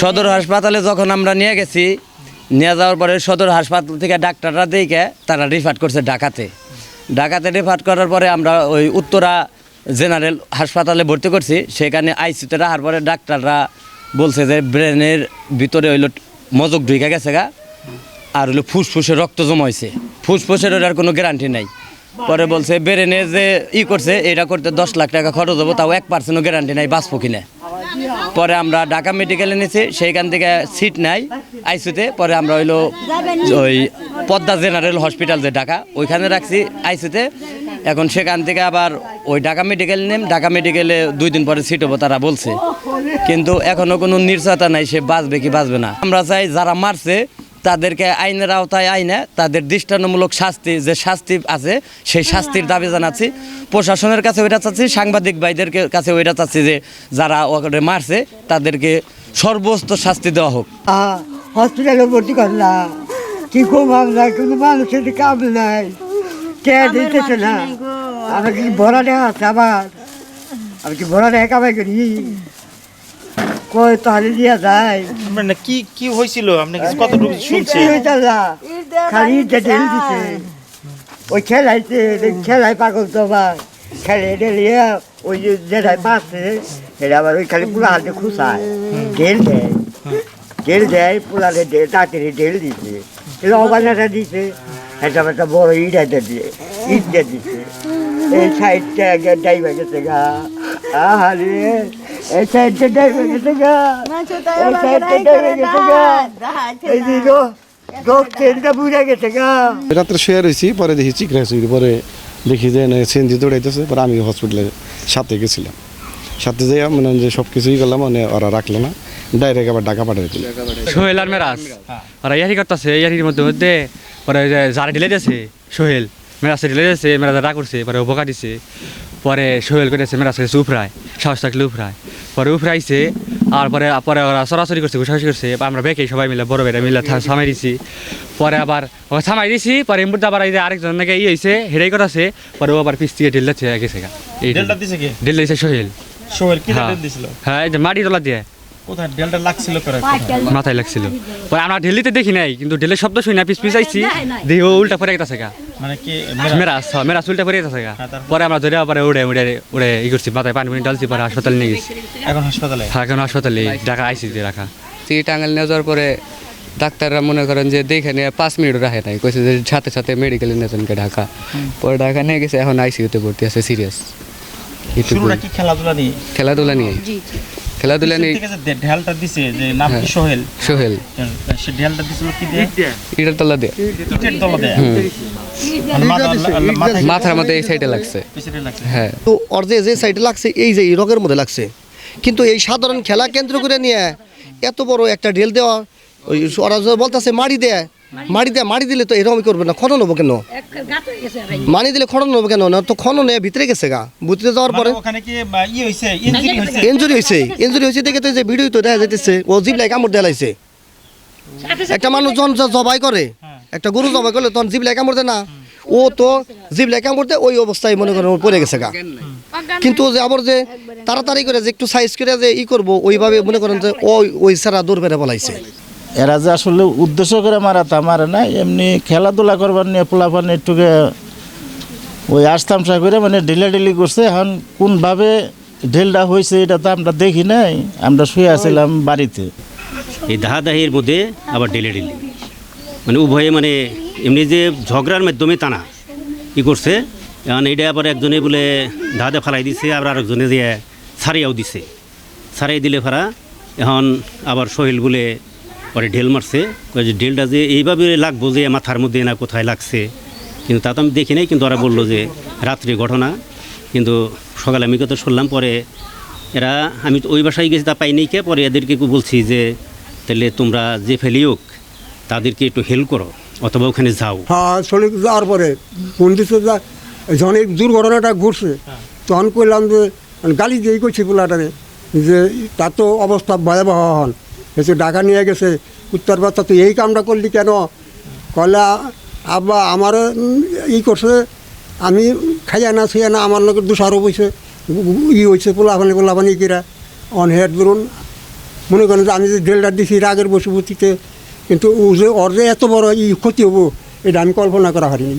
সদর হাসপাতালে যখন আমরা নিয়ে গেছি, নিয়ে যাওয়ার পরে সদর হাসপাতাল থেকে ডাক্তাররা দেখে তারা রিফার করছে ঢাকাতে। ঢাকাতে রিফার করার পরে আমরা ওই উত্তরা জেনারেল হাসপাতালে ভর্তি করছি। সেখানে আইসিতে রাখার পরে ডাক্তাররা বলছে যে ব্রেনের ভিতরে হইল মজক ঢুকে গেছে গা, আর হলো ফুসফুসে রক্ত জমা হয়েছে ফুসফুসের ওটার কোনো গ্যারান্টি নাই। পরে বলছে ব্রেনে যে ই করছে, এটা করতে দশ লাখ টাকা খরচ হব, তাও এক পার্সেন্টও গ্যারান্টি নাই, বাঁচবো কিনা। পরে আমরা ঢাকা মেডিকেলে নিয়েছি সেইখান থেকে সিট নাই, আইসিউতে, পরে আমরা হইল ওই পদ্মা জেনারেল হসপিটাল যে ঢাকা, ওইখানে রাখছি আইসিউতে। এখন সেখান থেকে আবার ওই ঢাকা মেডিকেল নেম, ঢাকা মেডিকেলে দুই দিন পরে সিট হব তারা বলছে। কিন্তু এখনও কোনো নির্যাতা নাই, সে বাঁচবে কি বাঁচবে না। আমরা চাই যারা মারছে তাদেরকে আইনের আওতায় আইনে তাদের দৃষ্টান্তমূলক শাস্তি যে শাস্তি আছে সেই শাস্তির দাবি জানাচ্ছি। প্রশাসনের কাছে ওইটা চাচ্ছি সাংবাদিক ভাইদের কাছে ওইটা চাচ্ছি যে যারা ওকে মারছে তাদেরকে সর্বোচ্চ শাস্তি দেওয়া হোক। হসপিটালে ভর্তি করলাম কি করব আমরা কিন্তু মানুষের কাম নাই। কে দিতেছে না? আমার কি ভরা দেখা আছে আবার? আমি কি ভরা দেখা কামাই করি? কই তাহলে দিয়া যায়। মানে কি কি হয়েছিল? আপনি কতটুকু শুনছেন খালি ঢেল দিছে। ওই খেলাইছে খেলাই পাগল তো আবার খেলে ঢেলিয়ে ওই যে যেটাই পাচ্ছে সেটা আবার ওই খালি পুরা হাতে খুশায় ঢেল দেয়। ঢেল দেয় পুরালে ঢেল তাড়াতাড়ি ঢেল দিছে। এগুলো অবানাটা দিছে। একটা একটা বড় ইট একটা দিয়ে। ইট দিয়ে দিছে। এই সাইডটা আগে ডাইবা গেছে গা। আহারে এই সাইডটা ডাইবা গেছে গা এই সাইডটা ডাইবা গেছে গা এই যে গো গোক ট্রেনটা বুঝে গেছে গা। রাত্রে শুয়ে রয়েছি পরে দেখি চিকরা চুরি পরে দেখি যে সিএনজি দৌড়াইতেছে পরে আমি হসপিটালে সাথে গেছিলাম। সাথে যাই মানে যে সব কিছুই করলাম মানে ওরা রাখল না। ডাইরেক্ট আবার ঢাকা পাঠিয়ে দিল সোহেল আর মেরাজ ওরা ইয়ারি করতেছে ইয়ারির মধ্যে মধ্যে পরে যারা ঢেলে দিয়েছে সোহেল মেরাজে ঢেলে দিয়েছে মেরাজ রাগ করছে পরে বোকা দিছে। পরে সোহেল করেছে মেরাজকে উফরায় সাহস থাকলে উফরায় পরে উফরাইছে আর পরে পরে ওরা সরাসরি করছে ঘুষাঘুষি করছে। আমরা বেঁকে সবাই মিলে বড় বেড়ে মিলে থামাই দিছি। পরে আবার ওকে থামাই দিছি পরে এমনি আবার এই যে আরেকজন নাকি ই হয়েছে হেরাই কথাছে পরে ও আবার পিস দিয়ে ঢেলে গেছে গা। এই ডেলটা দিছে দিয়েছে সোহেল। সোহেল কি হ্যাঁ। দিছিল? হ্যাঁ এই যে মাটি তোলা দিয়ে। লাগছিল মাথায় লাগছিল। পরে আমরা ঢেলিতে দেখি নাই কিন্তু ঢেলে শব্দ শুনি না পিস পিস আইছি দেখি ও উল্টা পরে গেছে গা। মানে কি মেরাজ হ্যাঁ, মেরাজ উল্টা পরে গেছে হ্যাঁ? পরে আমরা ধরে পরে উড়ে উড়ে উড়ে ই করছি মাথায় পানি পানি ডালছি পরে হাসপাতালে নিয়ে গেছি। এখন হাসপাতালে? হ্যাঁ এখন হাসপাতালে ঢাকা আইসিতে রাখা। টাঙ্গাল নিয়ে যাওয়ার পরে ডাক্তাররা মনে করেন যে দেখে নিয়ে পাঁচ মিনিট রাখে নাই কইছে যে সাথে সাথে মেডিকেলে নিয়েছেনকে ঢাকা। পরে ঢাকা নিয়ে গেছে এখন আইসিইউতে ভর্তি আছে সিরিয়াস খেলাধুলা নিয়ে? খেলাধুলা নিয়ে। খেলাধুলা নিয়ে। ঢেলটা দিছে যে নাম কি সোহেল? সোহেল। সে ঢেলটা দিছিল কি দিয়ে? ইটার তলা দিয়ে। ইটের তলা দিয়ে। মাথা- মাথায় মাথার মধ্যে এই সাইডে লাগছে। হ্যাঁ। তো অর্ধে যে সাইডে লাগছে এই যে এই রগের মধ্যে লাগছে। কিন্তু এই সাধারণ খেলা কেন্দ্র করে নিয়ে এত বড় একটা ঢেল দেওয়া ওই ওরা বলতেছে মাড়ি দেয় মাড়ি দেয় মাড়ি দিলে তো এরকমই করবে না খনন হব কেন? মানি দিলে খনন হব কেন? না তো খনন ভিতরে গেছে গা ভিতরে যাওয়ার পরে। ওখানে কি বা, ই হইছে ইনজুরি ইঞ্জুরি হয়েছে ইঞ্জুরি হয়েছে দেখে তো এই যে ভিডিও তো দেখা যাইতেছে ও জিবলাই কামড় দেলাইছে একটা মানুষ যখন জ- জবাই করে। একটা গরু জবাই করলে তখন জিবলাই কামড় দেয় না। ও তো জিবলাই কামড় দেয় ওই অবস্থায় মনে করেন ও পড়ে গেছে গা। কিন্তু যে আবার যে তাড়াতাড়ি করে যে একটু সাইজ করে যে ই করব ওইভাবে মনে করেন যে ওই ওই সারা দৌড় বেড়ে বলাইছে। এরা যে আসলে উদ্দেশ্য করে মারা তা মারে না এমনি খেলাধুলা করবার নিয়ে পোলাপান একটুকে ওই আস্তামসা করে মানে ঢিলা ঢিলি করছে এখন কোনভাবে ঢিলটা হয়েছে এটা তো আমরা দেখি নাই আমরা শুয়ে আছিলাম বাড়িতে। এই দাহাদাহির মধ্যে আবার ডেলে ডেলি মানে উভয়ে মানে এমনি যে ঝগড়ার মাধ্যমে টানা কি করছে, এখন এইটা আবার একজনে বলে দাহাদে ফালাই দিছে, আবার আরেকজনে দিয়ে ছাড়িয়াও দিছে। ছাড়াই দিলে ফারা এখন আবার সোহেল বলে পরে ঢেল মারছে যে ঢেলটা যে এইভাবে লাগবো যে মাথার মধ্যে না কোথায় লাগছে। কিন্তু তা তো আমি দেখি নাই, কিন্তু ওরা বলল যে রাত্রি ঘটনা। কিন্তু সকালে আমি কথা শুনলাম, পরে এরা আমি তো ওই বাসায় গেছি তা পাইনি কে, পরে এদেরকে বলছি যে তাহলে তোমরা যে ফেলি হোক তাদেরকে একটু হেল্প করো, অথবা ওখানে যাও। হ্যাঁ চলে যাওয়ার পরে কোন দিকে যা, যখন এই দুর্ঘটনাটা ঘটছে, তখন করলাম যে, গালি দিয়েই করছি পোলাটারে যে, তার তো অবস্থা ভয়াবহ হন। এসে ডাকা নিয়ে গেছে উত্তর বাচ্চা তুই এই কামটা করলি কেন? কলে আব্বা, আমার ই করছে, আমি খাইয়া না ছুঁয়া না, আমার লোকের দুষারও বইছে ই হয়েছে পোলাপানি পোলাপানি কিরা অন হেড ধরুন মনে করেন যে, আমি যে ডেলটা দিছি, রাগের বসুবতীতে কিন্তু ওর যে এত বড় ই ক্ষতি হব এটা আমি কল্পনা করা পারিনি।